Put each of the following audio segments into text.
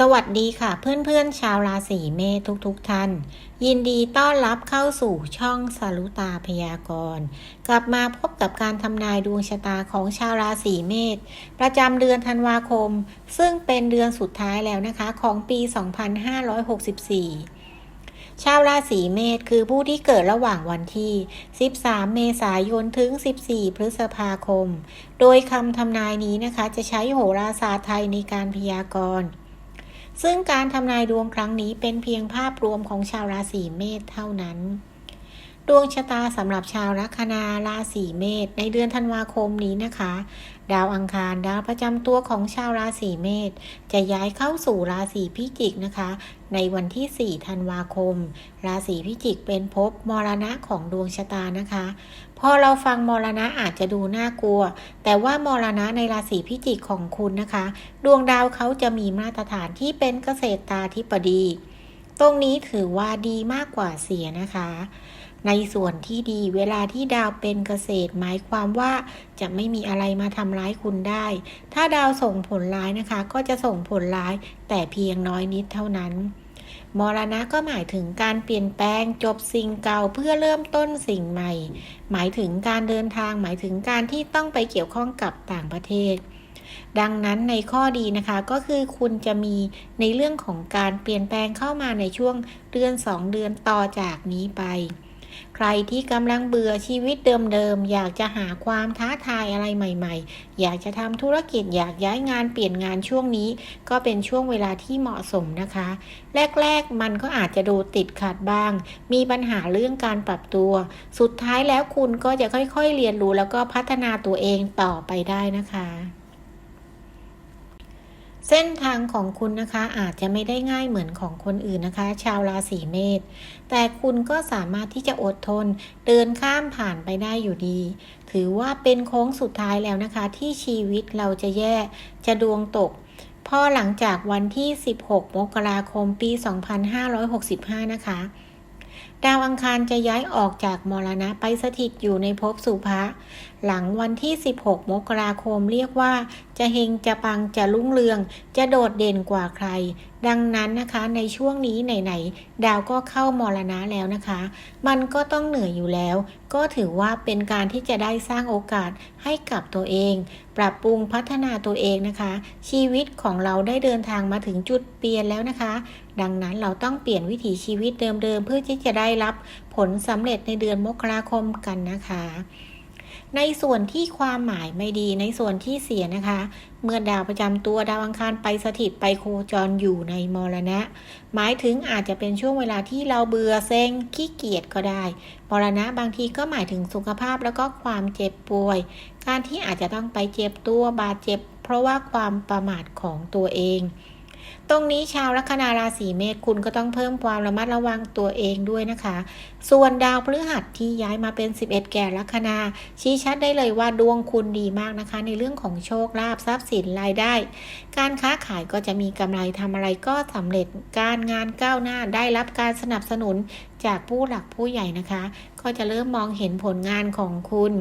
สวัสดีค่ะเพื่อนๆชาวราศีเมษทุกๆทท่าน ยินดีต้อนรับเข้าสู่ช่องสรุตาพยากรณ์กลับมาพบกับการทำนายดวงชะตาของชาวราศีเมษประจำเดือนธันวาคม ซึ่งเป็นเดือนสุดท้ายแล้วนะคะของปี 2564ชาวราศีเมษคือผู้ที่เกิดระหว่างวันที่ 13 เมษายน ถึง 14 พฤษภาคม โดยคำทำนายนี้นะคะ จะใช้โหราศาสตร์ไทยในการพยากรณ์ ซึ่งการทำนายดวงครั้งนี้เป็นเพียงภาพรวมของชาวราศีเมษเท่านั้น ดวงชะตาสำหรับชาวลัคนาราศีเมษในเดือนธันวาคมนี้นะคะ ดาวอังคารดาวประจำตัวของชาวราศีเมษจะย้ายเข้าสู่ราศีพิจิกนะคะ ในวันที่ 4 ธันวาคม ราศีพิจิกเป็นภพมรณะของดวงชะตานะคะ พอเราฟังมรณะอาจจะดูน่ากลัว แต่ว่ามรณะในราศีพิจิกของคุณนะคะ ดวงดาวเขาจะมีมาตรฐานที่เป็นเกษตรตาธิปดี ตรงนี้ถือว่าดีมากกว่าเสียนะคะ ในส่วนที่ดีเวลาที่ดาวเป็นเกษตร หมายความว่าจะไม่มีอะไรมาทำร้ายคุณได้ ถ้าดาวส่งผลร้ายนะคะ ก็จะส่งผลร้ายแต่เพียงน้อยนิดเท่านั้นมรณะก็หมายถึงการเปลี่ยนแปลงจบสิ่งเก่าเพื่อเริ่มต้นสิ่งใหม่ หมายถึงการเดินทาง หมายถึงการที่ต้องไปเกี่ยวข้องกับต่างประเทศ ดังนั้นในข้อดีนะคะก็คือคุณจะมีในเรื่องของการเปลี่ยนแปลงเข้ามาในช่วงเดือน 2 เดือนต่อจากนี้ไป ใครที่กำลังเบื่อชีวิตเดิมๆ อยากจะหาความท้าทายอะไรใหม่ๆ อยากจะทำธุรกิจอยากย้ายงานเปลี่ยนงานช่วงนี้ ก็เป็นช่วงเวลาที่เหมาะสมนะคะ แรกๆ มันก็อาจจะดูติดขัดบ้าง มีปัญหาเรื่องการปรับตัว สุดท้ายแล้วคุณก็จะค่อยๆ เรียนรู้แล้วก็พัฒนาตัวเองต่อไปได้นะคะ เส้นทางของคุณนะคะอาจจะไม่ได้ง่ายเหมือนของคนอื่นนะคะ ชาวราศีเมษแต่คุณก็สามารถที่จะอดทน เดินข้ามผ่านไปได้อยู่ดี ถือว่าเป็นโค้งสุดท้ายแล้วนะคะ ที่ชีวิตเราจะแย่จะดวงตกพอหลังจากวันที่ 16 มกราคม ปี 2565 นะคะ ดาวอังคารจะย้ายออกจากมรณะไปสถิตอยู่ในภพสุภะหลังวันที่ 16 มกราคมเรียกว่า จะเฮงจะปังจะรุ่งเรือง จะโดดเด่นกว่าใคร ดังนั้นนะคะในช่วงนี้ไหนๆดาวก็เข้ามรณะแล้วนะคะ มันก็ต้องเหนื่อยอยู่แล้ว ก็ถือว่าเป็นการที่จะได้สร้างโอกาสให้กับตัวเอง ปรับปรุงพัฒนาตัวเองนะคะ ชีวิตของเราได้เดินทางมาถึงจุดเปลี่ยนแล้วนะคะ ดังนั้นเราต้องเปลี่ยนวิถีชีวิตเดิมๆ เพื่อที่จะได้รับผลสำเร็จในเดือนมกราคมกันนะคะ ในส่วนที่ความหมายไม่ดีในส่วนที่เสียนะคะ เมื่อดาวประจำตัวดาวอังคารไปสถิตไปโคจรอยู่ในมรณะ หมายถึงอาจจะเป็นช่วงเวลาที่เราเบื่อเซ็งขี้เกียจก็ได้มรณะบางทีก็หมายถึงสุขภาพแล้วก็ความเจ็บป่วย การที่อาจจะต้องไปเจ็บตัวบาดเจ็บ เพราะว่าความประมาทของตัวเอง ตรงนี้ชาวลัคนาราศีเมษคุณก็ต้องเพิ่มความระมัดระวังตัวเองด้วยนะคะ ส่วนดาวพฤหัสที่ย้ายมาเป็น 11 แก่ลัคนา ชี้ชัดได้เลยว่าดวงคุณดีมากนะคะ ในเรื่องของโชคลาภทรัพย์สินรายได้ การค้าขายก็จะมีกำไรทำอะไรก็สำเร็จการงานก้าวหน้าได้รับการสนับสนุนจากผู้หลักผู้ใหญ่นะคะ ก็จะเริ่มมองเห็นผลงานของคุณ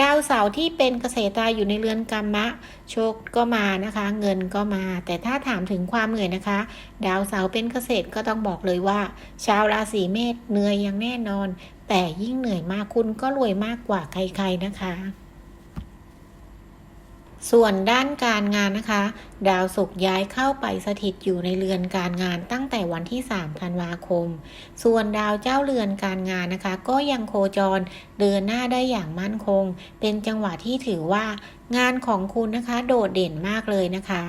ดาวเสาร์ที่เป็นเกษตราอยู่ในเรือนกรรมะ โชคก็มานะคะ เงินก็มา แต่ถ้าถามถึงความเหนื่อยนะคะ ดาวเสาร์เป็นเกษตรก็ต้องบอกเลยว่า ชาวราศีเมษเหนื่อยอย่างแน่นอน แต่ยิ่งเหนื่อยมากคุณก็รวยมากกว่าใครๆนะคะ ส่วนด้านการงานนะคะ ดาวศุกร์ย้ายเข้าไปสถิตอยู่ในเรือนการงานตั้งแต่วันที่3ธันวาคม ส่วนดาวเจ้าเรือนการงานนะคะ ก็ยังโคจรเดินหน้าได้อย่างมั่นคง เป็นจังหวะที่ถือว่างานของคุณนะคะ โดดเด่นมากเลยนะคะ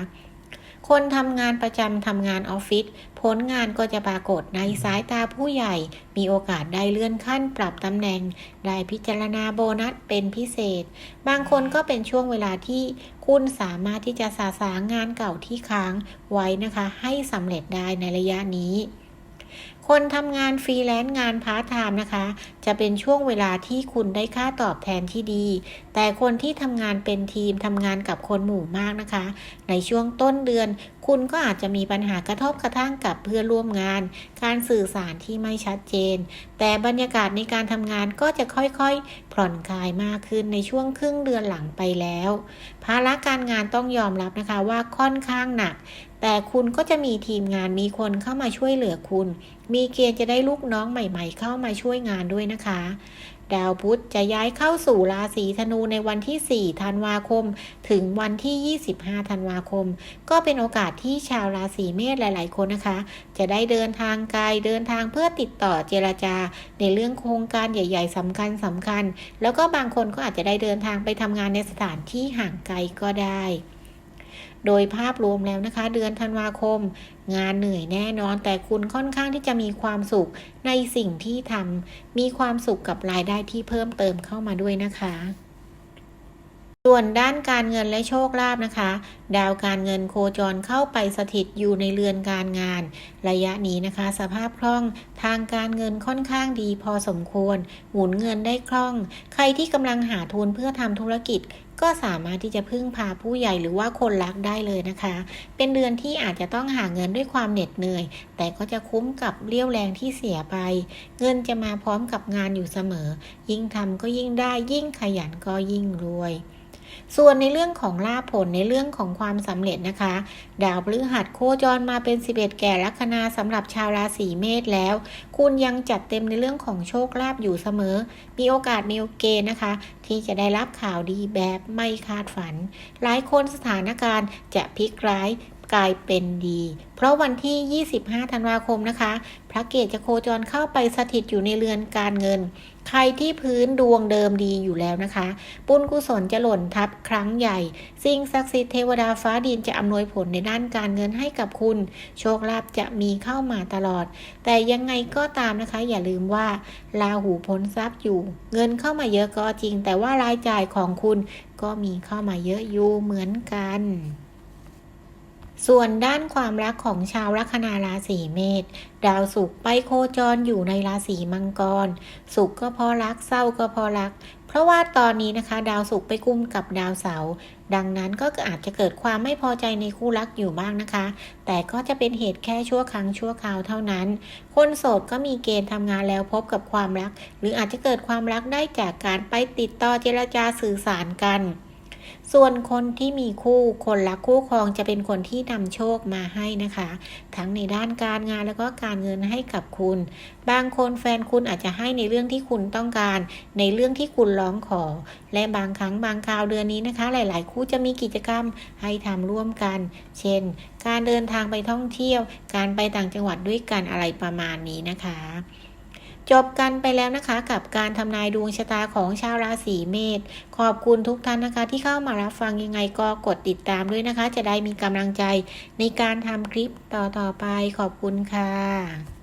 คนทำงานประจำทำงานออฟฟิศผลงานก็จะปรากฏในสายตาผู้ใหญ่ มีโอกาสได้เลื่อนขั้นปรับตำแหน่ง ได้พิจารณาโบนัสเป็นพิเศษ บางคนก็เป็นช่วงเวลาที่คุณสามารถที่จะสาสางงานเก่าที่ค้างไว้นะคะ ให้สำเร็จได้ในระยะนี้ คนทำงานฟรีแลนซ์งานพาร์ทไทม์นะคะ จะเป็นช่วงเวลาที่คุณได้ค่าตอบแทนที่ดี แต่คนที่ทำงานเป็นทีมทำงานกับคนหมู่มากนะคะ ในช่วงต้นเดือนคุณก็อาจจะมีปัญหากระทบกระทั่งกับเพื่อนร่วมงาน การสื่อสารที่ไม่ชัดเจน แต่บรรยากาศในการทำงานก็จะค่อยๆ ผ่อนคลายมากขึ้นในช่วงครึ่งเดือนหลังไปแล้ว ภาระการงานต้องยอมรับนะคะว่าค่อนข้างหนัก แต่คุณก็จะมีทีมงานมีคนเข้ามาช่วยเหลือคุณ มีเกณฑ์จะได้ลูกน้องใหม่ ๆ เข้ามาช่วยงานด้วยนะคะดาวพุธจะย้ายเข้าสู่ราศีธนูในวันที่ 4 ธันวาคม ถึงวันที่ 25 ธันวาคม ก็เป็นโอกาสที่ชาวราศีเมษหลาย ๆ คนนะคะ จะได้เดินทางไกลเดินทางเพื่อติดต่อเจรจา ในเรื่องโครงการใหญ่ ๆสำคัญสำคัญ แล้วก็บางคนก็อาจจะได้เดินทางไปทำงานในสถานที่ห่างไกลก็ได้ โดยภาพรวมแล้วนะคะ เดือนธันวาคม งานเหนื่อยแน่นอน แต่คุณค่อนข้างที่จะมีความสุขในสิ่งที่ทำมีความสุขกับรายได้ที่เพิ่มเติมเข้ามาด้วยนะคะ ส่วนด้านการเงินและโชคลาภนะคะ ดาวการเงินโคจรเข้าไปสถิตอยู่ในเรือนการงาน ระยะนี้นะคะ สภาพคล่องทางการเงินค่อนข้างดีพอสมควร หมุนเงินได้คล่อง ใครที่กำลังหาทุนเพื่อทำธุรกิจก็สามารถที่จะพึ่งพาผู้ใหญ่หรือว่าคนรักได้เลยนะคะ เป็นเดือนที่อาจจะต้องหาเงินด้วยความเหน็ดเหนื่อย แต่ก็จะคุ้มกับเรี่ยวแรงที่เสียไป เงินจะมาพร้อมกับงานอยู่เสมอ ยิ่งทำก็ยิ่งได้ยิ่งขยันก็ยิ่งรวย ส่วนในเรื่องของลาภผลในเรื่องของความสำเร็จนะคะ ดาวพฤหัสโคจรมาเป็น 11 แก่ลัคนาสำหรับชาวราศีเมษแล้ว คุณยังจัดเต็มในเรื่องของโชคลาภอยู่เสมอ มีโอกาสมีโอเกนะคะ ที่จะได้รับข่าวดีแบบไม่คาดฝัน หลายคนสถานการณ์จะพลิกร้าย กลายเป็นดี เพราะวันที่ 25 ธันวาคมนะคะ พระเกตจะโคจรเข้าไปสถิตอยู่ในเรือนการเงิน ใครที่พื้นดวงเดิมดีอยู่แล้วนะคะ ปุญกุศลจะหล่นทับครั้งใหญ่ สิ่งศักดิ์สิทธิ์เทวดาฟ้าดินจะอำนวยผลในด้านการเงินให้กับคุณ โชคลาภจะมีเข้ามาตลอด แต่ยังไงก็ตามนะคะ อย่าลืมว่าลาหูพ้นทรัพย์อยู่ เงินเข้ามาเยอะก็จริง แต่ว่ารายจ่ายของคุณก็มีเข้ามาเยอะอยู่เหมือนกัน ส่วนด้านความรักของชาวลัคนาราศีเมษดาวศุกร์ไปโคจรอยู่ในราศีมังกร สุขก็เพราะรักเศร้าก็เพราะรัก เพราะว่าตอนนี้นะคะ ดาวศุกร์ไปกุมกับดาวเสาร์ดังนั้นก็อาจจะเกิดความไม่พอใจในคู่รักอยู่บ้างนะคะ แต่ก็จะเป็นเหตุแค่ชั่วครั้งชั่วคราวเท่านั้น คนโสดก็มีเกณฑ์ทำงานแล้วพบกับความรัก หรืออาจจะเกิดความรักได้จากการไปติดต่อเจรจาสื่อสารกัน ส่วนคนที่มีคู่คนรักคู่ครองจะเป็นคนที่นำโชคมาให้นะคะ ทั้งในด้านการงานแล้วก็การเงินให้กับคุณ บางคนแฟนคุณอาจจะให้ในเรื่องที่คุณต้องการ ในเรื่องที่คุณร้องขอ และบางครั้งบางคราวเดือนนี้นะคะ หลาย ๆ คู่จะมีกิจกรรมให้ทำร่วมกัน เช่น การเดินทางไปท่องเที่ยว การไปต่างจังหวัดด้วยกันอะไรประมาณนี้นะคะ จบกันไปแล้วนะคะกับการทำนายดวงชะตาของชาวราศีเมษ ขอบคุณทุกท่านนะคะ ที่เข้ามารับฟังยังไงก็กดติดตามด้วยนะคะ จะได้มีกำลังใจในการทำคลิปต่อๆไปขอบคุณค่ะ